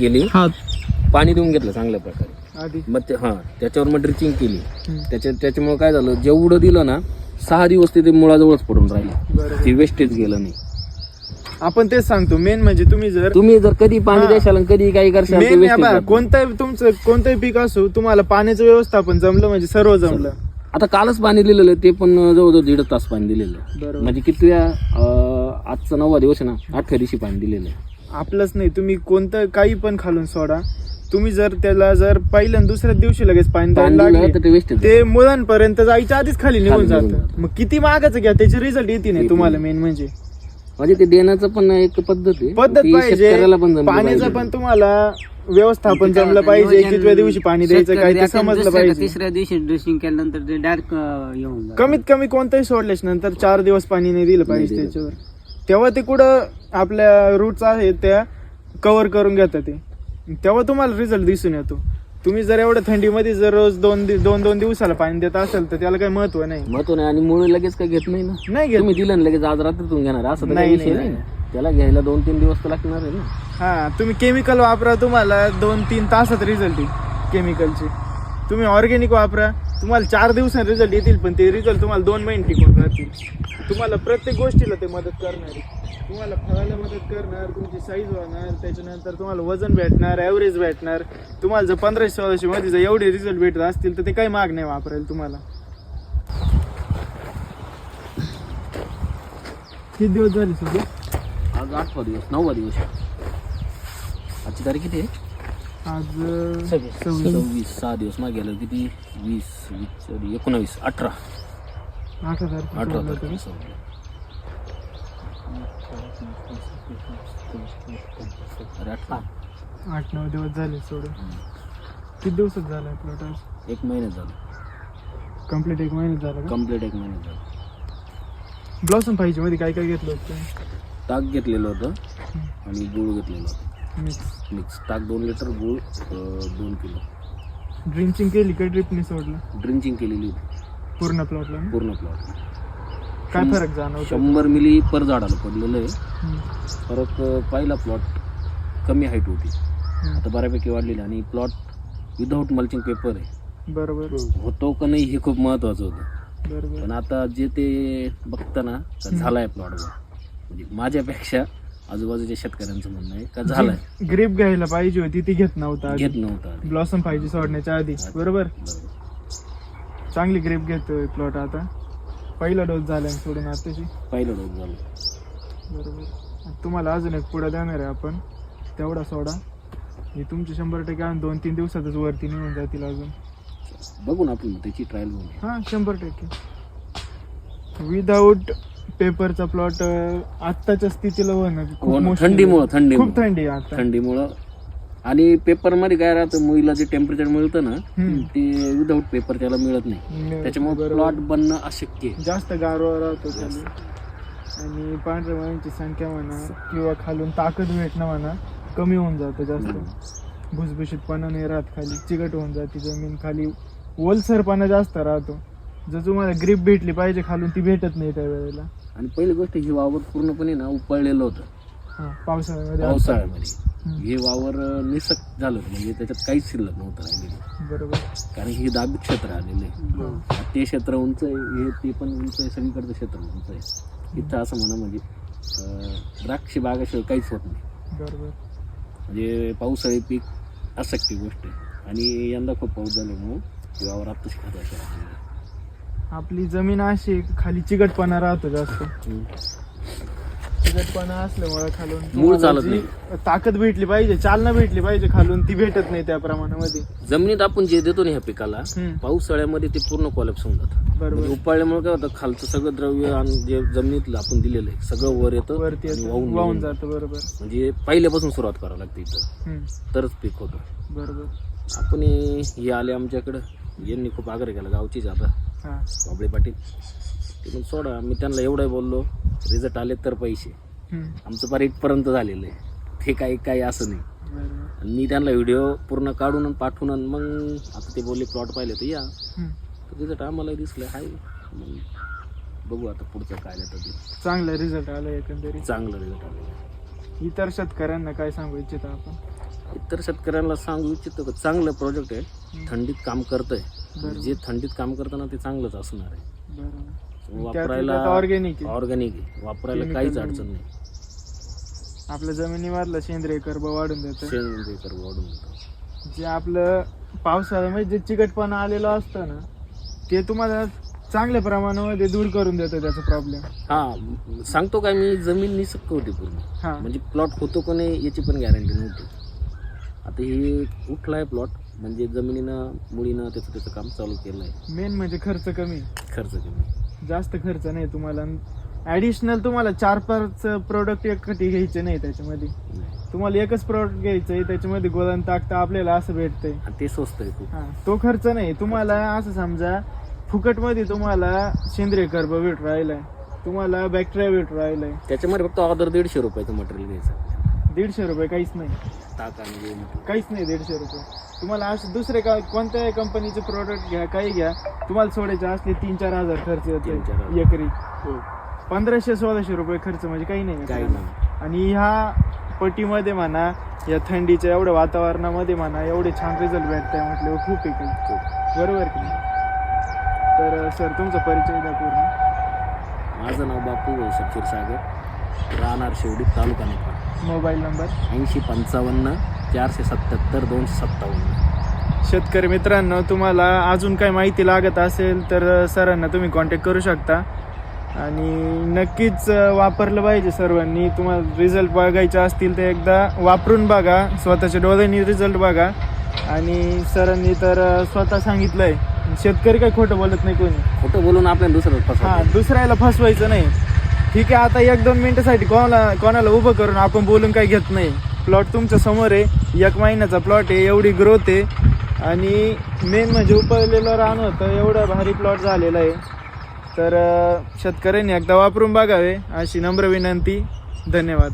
गेली. हा. पाणी देऊन घेतलं चांगल्या प्रकारे. आधी. मग ते हां त्याच्यावर मग ड्रिचिंग केली. हम्म. त्याच्या त्याच्यामुळे काय झालं जेवढं दिलं ना सहा दिवस ते ते मुळाजवळच पडून राहिले. बरोबर. ते वेस्टेज गेलं नाही. आपण तेच सांगतो मेन म्हणजे तुम्ही जर तुम्ही जर कधी पाणी हां. द्याशाल आणि कधी काही करशाल ते मेन wastage जातं. कोणतंही तुमचं कोणतंही पीक असो तुम्हाला पाण्याचं व्यवस्थापन जमलं म्हणजे सर्व जमलं. आता कालच पाणी दिलेलं आहे, ते पण जवळजवळ दीड तास पाणी दिलेलं आहे. बरोबर. म्हणजे किती आजचा नववा दिवस आहे ना आठव्या दिवशी पाणी दिलेलं आहे. आपलंच नाही. तुम्ही कोणतं काही पण खालून सोडा. तुम्ही जर त्याला जर पहिल्या दुसऱ्या दिवशी लगेच पाणी द्यायला लागले ते मुलांपर्यंत जायच्या आधीच खाली निघून जातं. मग किती मागाचं घ्या त्याचे रिझल्ट येते नाही तुम्हाला. मेन म्हणजे. म्हणजे ते देण्याचं पण एक पद्धत आहे. पद्धत पाहिजे. पाण्याचं. पण तुम्हाला व्यवस्थापन जमलं पाहिजे. कितव्या दिवशी पाणी द्यायचं काय ते समजलं पाहिजे. तिसऱ्या दिवशी ड्रेसिंग केल्यानंतर ते डायरेक्ट येऊन. कमीत कमी कोणतंही सोडल्याच नंतर चार दिवस पाणी नाही दिलं पाहिजे. त्याच्यावर. तेव्हा ते कुठं आपल्या रूट्स आहेत त्या कव्हर करून घेतात ते. तेव्हा तुम्हाला रिझल्ट दिसून येतो. तुम्ही जर एवढ्या थंडीमध्ये जर रोज दोन दि- दोन दोन दिवसाला पाणी देत असेल तर त्याला काही महत्त्व नाही. महत्त्व नाही आणि मुळे लगेच काही घेत नाही ना. नाही घेत. तुम्ही दिलं ना लगेच आज रात्रीतून घेणार. असं तर काही नाही, विषय नाही, नाही. ना. त्याला घ्यायला दोन तीन दिवस तर लागणार आहे ना. हा तुम्ही केमिकल वापरा तुम्हाला दोन तीन तासात रिझल्ट येईल. केमिकलचे तुम्ही ऑर्गॅनिक वापरा. तुम्हाला चार दिवसात रिझल्ट येतील पण ते रिझल्ट तुम्हाला दोन महिने टिकून राहतील. तुम्हाला प्रत्येक गोष्टीला ते मदत करणार तुम्हाला फळाला मदत करणार तुमची साईज होणार त्याच्यानंतर तुम्हाला वजन भेटणार ॲव्हरेज भेटणार. तुम्हाला जर पंधराशे सोळाशे मध्ये जर एवढे रिझल्ट भेटत असतील तर ते काही माग नाही वापरेल तुम्हाला. किती दिवस झाले सगळे आज आठवा दिवस नववा दिवस. आजची तारीख किती आहे? आज सव्वीस. सव्वीस. सहा दिवस मागे गेलं किती? वीस वीस sorry, एकोणावीस. अठरा. अठरा तारखेला अठरा तारखेला? सोडलं. अरे अठरा. आठ नऊ दिवस झाले सोडून. किती दिवसात झाला प्लॉट आज एक महिन्यात झालं. कंप्लीट एक महिन्यात झाला का? कंप्लीट एक महिन्यात झालं. ब्लॉसम पाहिजे मध्ये काय काय घेतलं होतं? ताक घेतलेलं होतं आणि गुळ घेतलेलं होतं. मिक्स. मिक्स. ताक दोन लिटर गुळ अं, दोन किलो. ड्रिंचिंग केली का ड्रिपने सोडलं? ड्रिंचिंग केलेली होती. पूर्ण प्लॉटला पूर्ण प्लॉट काय फरक जाणवतो? शंभर मिली पर झाडाला पडलेलं आहे. फरक अं, पहिला प्लॉट कमी हाईट होती. आता बऱ्यापैकी वाढलेली आणि प्लॉट विदाऊट मल्चिंग पेपर आहे. बरोबर. होतो का नाही हे खूप महत्वाचं होतं. बरोबर. पण आता जे ते बघताना का झालाय प्लॉट म्हणजे माझ्यापेक्षा आजूबाजूच्या शेतकऱ्यांचं म्हणणं आहे. का झालाय? ग्रीप घ्यायला पाहिजे होती ती घेत नव्हता घेत नव्हता आधी. ब्लॉसम पाहिजे सोडण्याच्या आधी. बरोबर? बरोबर. चांगली ग्रीप घेतोय प्लॉट आता. पहिला डोस झाला सोडून आताची पहिलं डोस झालं. बरोबर. तुम्हाला अजून एक पुढं देणार आहे आपण. तेवढा सोडा. हे तुमचे शंभर टक्के आणि दोन तीन दिवसातच वरती निघून जातील अजून. बघू ना आपण त्याची ट्रायल बघू हा शंभर टक्के. विदाऊट पेपरचा प्लॉट आत्ताच्या स्थितीला होणं खूप हो आहे. थंडीमुळं थंडीमुळं खूप थंडी आहे आता. थंडीमुळं. आणि पेपरमध्ये काय राहतं मुलीला जे टेम्परेचर मिळतं ना हम्म. ते विदाऊट पेपर त्याला मिळत नाही. त्याच्यामुळे बरोबर. प्लॉट बनणं अशक्य आहे. जास्त गारवा राहतो आणि पांढऱ्या मुळ्यांची संख्या म्हणा किंवा खालून ताकद भेटणं म्हणा कमी होऊन जातं जास्त. भुसभुशीतपणा नाही राहत खाली चिकट होऊन जाते जमीन खाली. ओलसरपणा जास्त राहतो. जर तुम्हाला ग्रीप भेटली पाहिजे खालून ती भेटत नाही त्या वेळेला आणि पहिली गोष्ट ही वावर पूर्णपणे ना उपळलेलं होतं. हा, पावसाळ्यामध्ये पावसाळ्यामध्ये. हे वावर निसक झालं होतं. म्हणजे त्याच्यात काहीच शिल्लक नव्हतं राहिलेलं. बरोबर. कारण हे दाबित क्षेत्र आलेलं आहे. ते क्षेत्र उंच आहे हे ते पण उंच आहे सगळीकडचं क्षेत्र उंच आहे. इथं असं म्हणा म्हणजे अं, द्राक्ष बागाशिवाय काहीच होत नाही. बरोबर. म्हणजे पावसाळी पीक अशक्य गोष्ट आहे. आणि यंदा खूप पाऊस झाल्यामुळं हे वावर आत्ताच खात आपली जमीन अशी आहे की खाली चिकटपणा राहतो जास्त. चिकटपणा असल्यामुळे खालून मूळ तुम्हाला चालत जी ताकद भेटली पाहिजे चालना भेटली पाहिजे खालून ती भेटत नाही त्या प्रमाणामध्ये. जमिनीत आपण जे देतो ना ह्या पिकाला हम्म. पावसाळ्यामध्ये ते पूर्ण कॉलेप्स होऊन जातं. बरोबर. म्हणजे उपाळल्यामुळे काय होतं खालचं सगळं द्रव्य आणि जे जमिनीतलं आपण दिलेलं आहे सगळं वर येतं वरती आणि येतं, वाहून वाहून जातं. बरोबर. म्हणजे पहिल्यापासून सुरुवात करावं लागते इथं. हम्म. तरच पीक होतं. बरोबर. आपण हे हे आले आमच्याकडं. यांनी खूप आग्रह केला गावचीच आता. हा बाबळे पाटील. ते पण सोडा मी त्यांना एवढं बोललो रिझल्ट आले तर पैसे. आमचं फार इथपर्यंत झालेलं आहे. ते काही काही असं नाही. आणि मी त्यांना व्हिडिओ पूर्ण काढून आणि पाठवून आणि मग आता ते बोलले प्लॉट पाहिले तर या. तर रिझल्ट आम्हालाही दिसलं हाय. मग बघू आता पुढचं काय देतं ते. चांगला रिझल्ट आला एकंदरीत. चांगलं रिझल्ट आलेलं आहे. इतर शेतकऱ्यांना काय सांगू इच्छिता आपण? इतर शेतकऱ्यांना सांगू इच्छितो की चांगलं प्रोजेक्ट आहे. थंडीत काम करतंय. बरोबर. जे थंडीत काम करताना ते चांगलंच असणार आहे. बरोबर. वापरायला ऑर्गॅनिक ऑर्गॅनिक आहे. वापरायला Chemical काहीच. अडचण नाही. आपल्या जमिनीमधलं सेंद्रिय कर्ब वाढून देतं. सेंद्रिय कर्ब वाढून येतं. जे आपलं पावसाळ्यामध्ये जे चिकटपणा आलेलं असतं ना ते तुम्हाला चांगल्या प्रमाणामध्ये दूर करून देतं त्याचा प्रॉब्लेम हा सांगतो काय मी जमीन निसक्क होती पूर्ण. हा. म्हणजे प्लॉट होतो का नाही याची पण गॅरंटी नव्हती. आता हे उठलाय प्लॉट म्हणजे जमिनीनं मुळीनं त्याचं त्याचं काम चालू केलं आहे. मेन म्हणजे खर्च कमी खर्च कमी जास्त खर्च नाही तुम्हाला. ऍडिशनल तुम्हाला चार पाच प्रोडक्ट एकटी घ्यायचे नाही त्याच्यामध्ये. नाही. तुम्हाला एकच प्रोडक्ट घ्यायचंय त्याच्यामध्ये गोलन टाकता आपल्याला असं भेटतंय. आणि ते स्वस्त आहे खूप. हा तो खर्च नाही. तुम्हाला असं समजा फुकटमध्ये तुम्हाला सेंद्रिय कर्ब भेट राहिलाय. तुम्हाला बॅक्टेरिया भेट राहिलाय. त्याच्यामध्ये फक्त ऑर्डर दीडशे रुपयाचं मटेरियल घ्यायचं दीडशे रुपये काहीच नाही. टाका आणि जे material. काहीच नाही दीडशे रुपये. तुम्हाला असं दुसरे का कोणत्याही कंपनीचे प्रोडक्ट घ्या काही घ्या. तुम्हाला सोडायचे असले तीन चार हजार खर्च तीन चार येतो हजार. एकरी. पंधराशे सोळाशे रुपये खर्च म्हणजे काही नाही. काही आपल्याला. नाही. आणि ह्या पट्टीमध्ये म्हणा या थंडीच्या एवढ्या वातावरणामध्ये म्हणा एवढे छान रिझल्ट भेटताय म्हटल्यावर खूप आहे काही खूप. बरोबर की नाही? तर सर तुमचा परिचय द्या पूर्ण. माझं नाव बापू वैशक क्षीरसागर राहणार शेवडी तालुका निफाड. Mobile number? ऐंशी पंचावन्न चारशे सत्याहत्तर दोनशे सत्तावन्न. शेतकरी मित्रांनो तुम्हाला अजून काही माहिती लागत असेल तर सरांना तुम्ही कॉन्टॅक्ट करू शकता. आणि नक्कीच वापरलं पाहिजे सर्वांनी. तुम्हाला रिझल्ट बघायचे असतील तर एकदा वापरून बघा. स्वतःच्या डोळ्यांनी रिझल्ट बघा. आणि सरांनी तर स्वतः सांगितलंय. शेतकरी काही खोटं बोलत नाही कोणी. खोटं बोलून आपल्याला दुसरं हा फसवतो दुसऱ्याला फसवायचं नाही. ठीक आहे आता एक दोन मिनिटासाठी कोणाला कोणाला उभं करून आपण बोलून काही घेत नाही. प्लॉट तुमच्यासमोर आहे. एक महिन्याचा प्लॉट आहे. एवढी ग्रोथ आहे. आणि मेन म्हणजे उपळलेलं रान होतं. एवढं भारी प्लॉट झालेला आहे. तर शेतकऱ्यांनी एकदा वापरून बघावे. अशी नम्र विनंती. धन्यवाद.